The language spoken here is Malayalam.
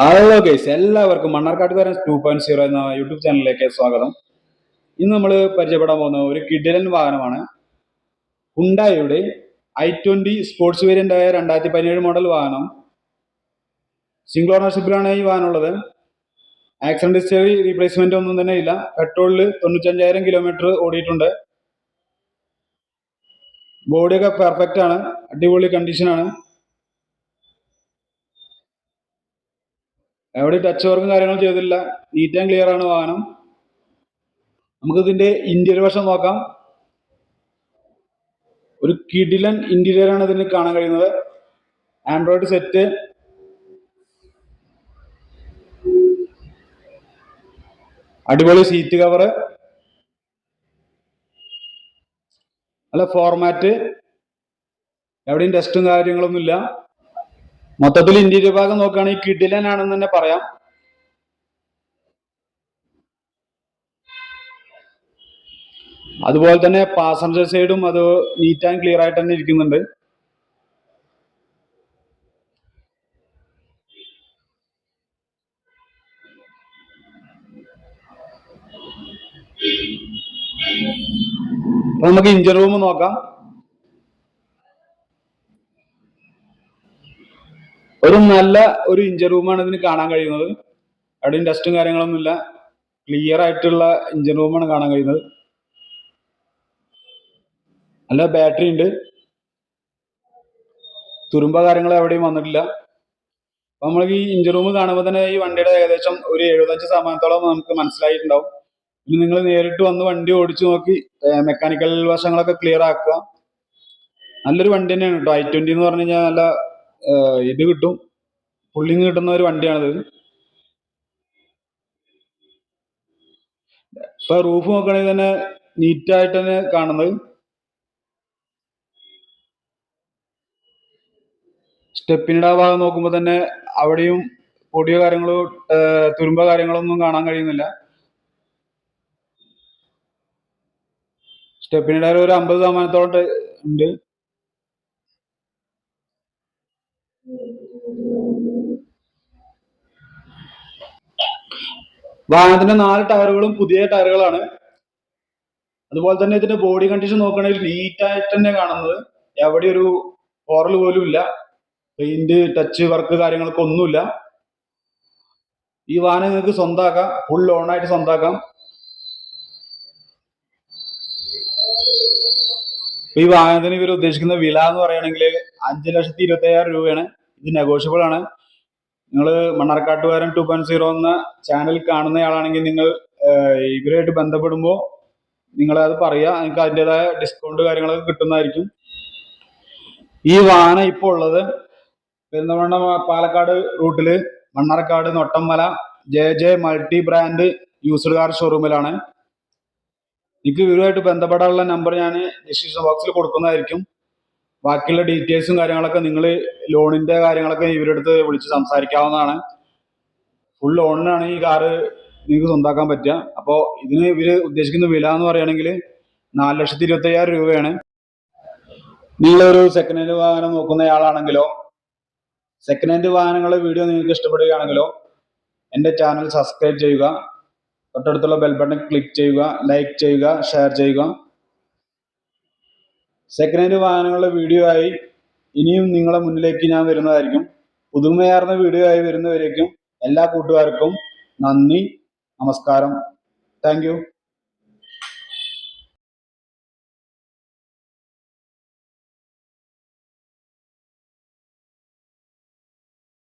ഹലോ ഗൈസ് എല്ലാവർക്കും മണ്ണാർക്കാട്ടുകാരൻ ടു പോയിന്റ് സീറോ എന്ന യൂട്യൂബ് ചാനലിലേക്ക് സ്വാഗതം. ഇന്ന് നമ്മൾ പരിചയപ്പെടാൻ പോകുന്ന ഒരു കിഡിലൻ വാഹനമാണ്. ഹുണ്ടായുടെ ഐ ട്വന്റി സ്പോർട്സ് വേരിയന്റ് ആയ രണ്ടായിരത്തി പതിനേഴ് മോഡൽ വാഹനം സിംഗിൾ ഓണർഷിപ്പിലാണ് ഈ വാഹനം ഉള്ളത്. ആക്സിഡന്റ് ഹിസ്റ്ററി റീപ്ലേസ്മെന്റ് ഒന്നും തന്നെ ഇല്ല. പെട്രോളിൽ തൊണ്ണൂറ്റഞ്ചായിരം കിലോമീറ്റർ ഓടിയിട്ടുണ്ട്. ബോഡിയൊക്കെ പെർഫെക്റ്റ് ആണ്. അടിപൊളി കണ്ടീഷനാണ് എവിടെ ടച്ച് വർക്കും കാര്യങ്ങളും ചെയ്തില്ല. നീറ്റ് ആൻഡ് ക്ലിയർ ആണ് വാഹനം. നമുക്ക് ഇതിന്റെ ഇന്റീരിയർ വശം നോക്കാം. ഒരു കിഡിലൻ ഇന്റീരിയർ ആണ് ഇതിന് കാണാൻ കഴിയുന്നത്. ആൻഡ്രോയിഡ് സെറ്റ് അടിപൊളി സീറ്റ് കവറ് നല്ല ഫോർമാറ്റ് എവിടെയും ടെസ്റ്റും കാര്യങ്ങളൊന്നും ഇല്ല മൊത്തത്തിൽ ഇന്റീരിയർ ഭാഗം നോക്കുകയാണെങ്കിൽ കിഡിലൻ ആണെന്ന് തന്നെ പറയാം. അതുപോലെ തന്നെ പാസഞ്ചർ സൈഡും അത് നീറ്റ് ആൻഡ് ക്ലിയർ ആയിട്ട് തന്നെ ഇരിക്കുന്നുണ്ട്. നമുക്ക് ഇഞ്ചർ റൂം നോക്കാം. ഒരു നല്ല ഒരു ഇഞ്ചർ റൂമാണ് ഇതിന് കാണാൻ കഴിയുന്നത്. അവിടെ ഡസ്റ്റും കാര്യങ്ങളൊന്നുമില്ല. ക്ലിയർ ആയിട്ടുള്ള ഇഞ്ചർ റൂമാണ് കാണാൻ കഴിയുന്നത്. നല്ല ബാറ്ററി ഉണ്ട്. തുരുമ്പ കാര്യങ്ങൾ എവിടെയും വന്നിട്ടില്ല. അപ്പൊ നമ്മൾ ഈ ഇഞ്ചർ റൂം കാണുമ്പോൾ തന്നെ ഈ വണ്ടിയുടെ ഏകദേശം ഒരു എഴുപത്തഞ്ച് ശതമാനത്തോളം നമുക്ക് മനസ്സിലായിട്ടുണ്ടാവും. ഇനി നിങ്ങൾ നേരിട്ട് വന്ന് വണ്ടി ഓടിച്ചു നോക്കി മെക്കാനിക്കൽ വശങ്ങളൊക്കെ ക്ലിയർ ആക്കുക. നല്ലൊരു വണ്ടി തന്നെയാണ്. കേട്ടോ ഐ ട്വന്റി എന്ന് പറഞ്ഞു കഴിഞ്ഞാൽ നല്ല ഇത് കിട്ടും. പുള്ളിങ് കിട്ടുന്ന ഒരു വണ്ടിയാണിത്. ഇപ്പൊ റൂഫ് നോക്കുകയാണെങ്കിൽ തന്നെ നീറ്റായിട്ട് തന്നെ കാണുന്നത്. സ്റ്റെപ്പിനിടെ ഭാഗം നോക്കുമ്പോൾ തന്നെ അവിടെയും പൊടിയോ കാര്യങ്ങളോ തുരുമ്പ തുരുമ്പോ കാര്യങ്ങളോ ഒന്നും കാണാൻ കഴിയുന്നില്ല. സ്റ്റെപ്പിനിടെ ഒരു അമ്പത് ശതമാനത്തോളം ഉണ്ട്. വാഹനത്തിന്റെ നാല് ടയറുകളും പുതിയ ടയറുകളാണ്. അതുപോലെ തന്നെ ഇതിന്റെ ബോഡി കണ്ടീഷൻ നോക്കുകയാണെങ്കിൽ നീറ്റ് ആയിട്ട് തന്നെ കാണുന്നത്. എവിടെ ഒരു പോറൽ പോലും ഇല്ല. പെയിന്റ് ടച്ച് വർക്ക് കാര്യങ്ങളൊക്കെ ഒന്നുമില്ല. ഈ വാഹനം നിങ്ങൾക്ക് സ്വന്തമാക്കാം. ഫുൾ ലോൺ ആയിട്ട് സ്വന്തമാക്കാം. ഈ വാഹനത്തിന് ഇവർ ഉദ്ദേശിക്കുന്ന വില എന്ന് പറയുകയാണെങ്കിൽ അഞ്ച് ലക്ഷത്തി ഇരുപത്തി അയ്യായിരം രൂപയാണ്. ഇത് നെഗോഷ്യബിൾ ആണ്. നിങ്ങൾ മണ്ണാർക്കാട്ടുകാരൻ ടു പോയിന്റ് സീറോ എന്ന ചാനൽ കാണുന്നയാളാണെങ്കിൽ നിങ്ങൾ ഇവരുമായിട്ട് ബന്ധപ്പെടുമ്പോൾ നിങ്ങളെ അത് പറയുക നിങ്ങൾക്ക് അതിന്റെതായ ഡിസ്കൗണ്ട് കാര്യങ്ങളൊക്കെ കിട്ടുന്നതായിരിക്കും. ഈ വാഹനം ഇപ്പോൾ ഉള്ളത് പെരുന്തമണ്ണ പാലക്കാട് റൂട്ടിൽ Mannarkkad Nottammala J J multi brand used car ഷോറൂമിലാണ് എനിക്ക് ഇവരുമായിട്ട് ബന്ധപ്പെടാനുള്ള നമ്പർ ഞാൻ ഡിസ്ക്രിപ്ഷൻ ബോക്സിൽ കൊടുക്കുന്നതായിരിക്കും. ബാക്കിയുള്ള ഡീറ്റെയിൽസും കാര്യങ്ങളൊക്കെ നിങ്ങൾ ലോണിന്റെ കാര്യങ്ങളൊക്കെ ഇവരുടെ അടുത്ത് വിളിച്ച് സംസാരിക്കാവുന്നതാണ്. ഫുൾ ലോണിനാണ് ഈ കാറ് നിങ്ങൾക്ക് സ്വന്താക്കാൻ പറ്റുക. അപ്പോൾ ഇതിന് ഇവർ ഉദ്ദേശിക്കുന്ന വില എന്ന് പറയുകയാണെങ്കിൽ നാല് ലക്ഷത്തി ഇരുപത്തയ്യായിരം രൂപയാണ്. നിങ്ങളൊരു സെക്കൻഡ് ഹാൻഡ് വാഹനം നോക്കുന്നയാളാണെങ്കിലോ സെക്കൻഡ് ഹാൻഡ് വാഹനങ്ങളുടെ വീഡിയോ നിങ്ങൾക്ക് ഇഷ്ടപ്പെടുകയാണെങ്കിലോ എന്റെ ചാനൽ സബ്സ്ക്രൈബ് ചെയ്യുക. തൊട്ടടുത്തുള്ള ബെൽ ബട്ടൺ ക്ലിക്ക് ചെയ്യുക ലൈക്ക് ചെയ്യുക ഷെയർ ചെയ്യുക. സെക്കൻഡ് ഹാൻഡ് വാഹനങ്ങളുടെ വീഡിയോ ആയി ഇനിയും നിങ്ങളെ മുന്നിലേക്ക് ഞാൻ വരുന്നതായിരിക്കും. പുതുമയാർന്ന വീഡിയോ ആയി വരുന്നവരേക്കും എല്ലാ കൂട്ടുകാർക്കും നന്ദി നമസ്കാരം. താങ്ക്